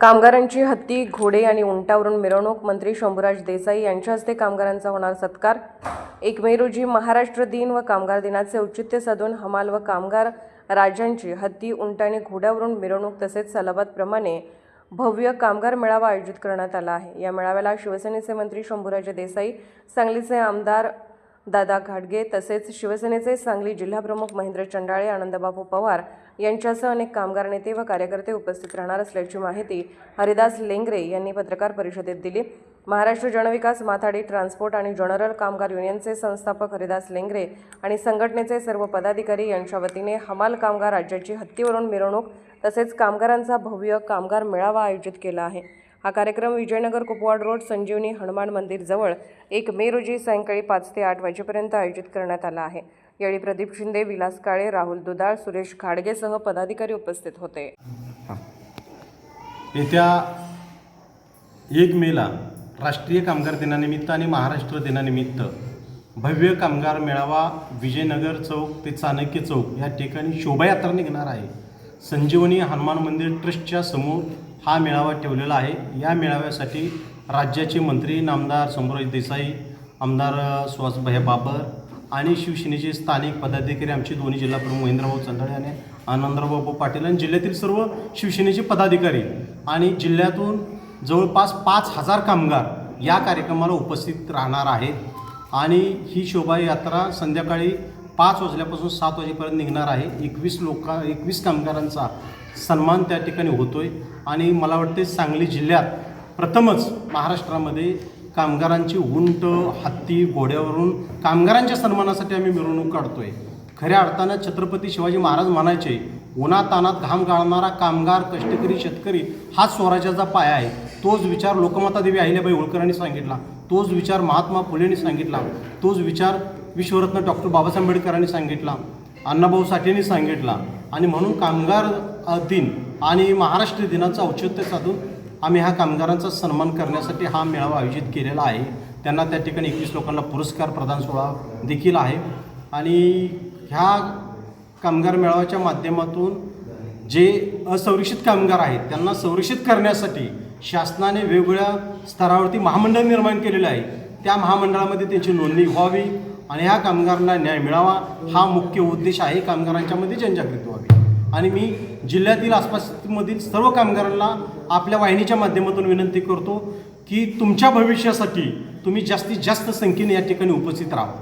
कामगारांची हत्ती घोडे आणि उंटावरून मिरवणूक मंत्री शंभूराज देसाई यांच्या हस्ते कामगारांचा होणार सत्कार. एक मे रोजी महाराष्ट्र दिन व कामगार दिनाचे औचित्य साधून हमाल व कामगार राज्यांची हत्ती उंट आणि घोड्यावरून मिरवणूक तसेच सलाबादप्रमाणे भव्य कामगार मेळावा आयोजित करण्यात आला आहे. या मेळाव्याला शिवसेनेचे मंत्री शंभूराजे देसाई सांगलीचे आमदार दादा घाटगे तसेच शिवसेनेचे सांगली जिल्हाप्रमुख महेंद्र चंडाळे आनंदबाबू पवार यांच्यासह अनेक कामगार नेते व कार्यकर्ते उपस्थित राहणार असल्याची माहिती हरिदास लेंगरे यांनी पत्रकार परिषदेत दिली. महाराष्ट्र जनविकास माथाडी ट्रान्सपोर्ट आणि जनरल कामगार युनियनचे संस्थापक हरिदास लेंगरे आणि संघटनेचे सर्व पदाधिकारी यांच्या वतीने हमाल कामगार राज्याची हत्तीवरून मिरवणूक तसेच कामगारांचा भव्य कामगार मेळावा आयोजित केला आहे. हा कार्यक्रम विजयनगर कुपवाड रोड संजीवनी हनुमान मंदिरजवळ एक मे रोजी सायंकाळी पाच ते आठ वाजेपर्यंत आयोजित करण्यात आला आहे. यावेळी प्रदीप शिंदे विलास काळे राहुल दुदाळ सुरेश खाडगेसह पदाधिकारी उपस्थित होते. येत्या एक मेला राष्ट्रीय कामगार दिनानिमित्त आणि महाराष्ट्र दिनानिमित्त भव्य कामगार मेळावा विजयनगर चौक ते चाणक्य चौक या ठिकाणी शोभायात्रा निघणार आहे. संजीवनी हनुमान मंदिर ट्रस्टच्या समोर हा मेळावा ठेवलेला आहे. या मेळाव्यासाठी राज्याचे मंत्री नामदार शंभूराज देसाई आमदार सुहासभाई बाबर आणि शिवसेनेचे स्थानिक पदाधिकारी आमचे दोन्ही जिल्हाप्रमुख महेंद्रभाऊ चंदळे आणि आनंदरावबाबू पाटील आणि जिल्ह्यातील सर्व शिवसेनेचे पदाधिकारी आणि जिल्ह्यातून जवळपास पाच हजार कामगार या कार्यक्रमाला उपस्थित राहणार आहेत. आणि ही शोभायात्रा संध्याकाळी पाच वाजल्यापासून सात वाजेपर्यंत निघणार आहे. एकवीस लोका एकवीस कामगारांचा सन्मान त्या ठिकाणी होतो आहे आणि मला वाटते सांगली जिल्ह्यात प्रथमच महाराष्ट्रामध्ये कामगारांची उंट हत्ती घोड्यावरून कामगारांच्या सन्मानासाठी आम्ही मिरवणूक काढतो आहे खऱ्या अर्थानं छत्रपती शिवाजी महाराज म्हणायचे उन्हातानात घाम गाळणारा कामगार कष्टकरी शेतकरी हा स्वराज्याचा पाया आहे. तोच विचार लोकमाता देवी अहिल्याबाई होळकरांनी सांगितला तोच विचार महात्मा फुलेंनी सांगितला तोच विचार विश्वरत्न डॉक्टर बाबासाहेब आंबेडकरांनी सांगितला. अण्णाभाऊ साठेंनी सांगितला. आणि म्हणून कामगार दिन आणि महाराष्ट्र दिनाचं औचित्य साधून आम्ही ह्या कामगारांचा सन्मान करण्यासाठी हा मेळावा आयोजित केलेला आहे. त्यांना त्या ठिकाणी एकवीस लोकांना पुरस्कार प्रदान सोहळा देखील आहे. आणि ह्या कामगार मेळाव्याच्या माध्यमातून जे असंरक्षित कामगार आहेत त्यांना संरक्षित करण्यासाठी शासनाने वेगवेगळ्या स्तरावरती महामंडळ निर्माण केलेलं आहे. त्या महामंडळामध्ये त्यांची नोंदणी व्हावी. आणि ह्या कामगारांना न्याय मिळावा हा मुख्य उद्देश आहे. कामगारांच्यामध्ये जनजागृती व्हावी. आणि मी जिल्ह्यातील आसपासमधील सर्व कामगारांना आपल्या वाहिनीच्या माध्यमातून विनंती करतो की तुमच्या भविष्यासाठी तुम्ही जास्तीत जास्त संख्येने या ठिकाणी उपस्थित राहा